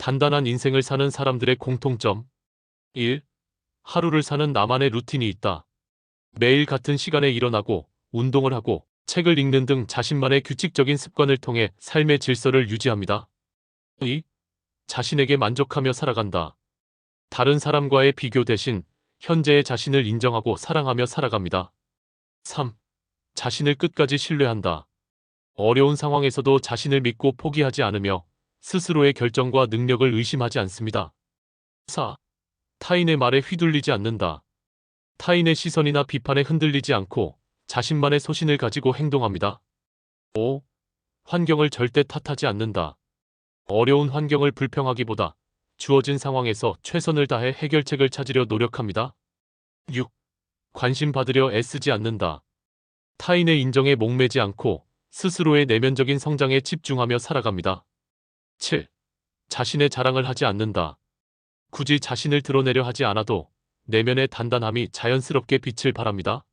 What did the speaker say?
단단한 인생을 사는 사람들의 공통점 1. 하루를 사는 나만의 루틴이 있다. 매일 같은 시간에 일어나고 운동을 하고 책을 읽는 등 자신만의 규칙적인 습관을 통해 삶의 질서를 유지합니다. 2. 자신에게 만족하며 살아간다. 다른 사람과의 비교 대신 현재의 자신을 인정하고 사랑하며 살아갑니다. 3. 자신을 끝까지 신뢰한다. 어려운 상황에서도 자신을 믿고 포기하지 않으며 스스로의 결정과 능력을 의심하지 않습니다. 4. 타인의 말에 휘둘리지 않는다. 타인의 시선이나 비판에 흔들리지 않고 자신만의 소신을 가지고 행동합니다. 5. 환경을 절대 탓하지 않는다. 어려운 환경을 불평하기보다 주어진 상황에서 최선을 다해 해결책을 찾으려 노력합니다. 6. 관심 받으려 애쓰지 않는다. 타인의 인정에 목매지 않고 스스로의 내면적인 성장에 집중하며 살아갑니다. 7. 자신의 자랑을 하지 않는다. 굳이 자신을 드러내려 하지 않아도 내면의 단단함이 자연스럽게 빛을 발합니다.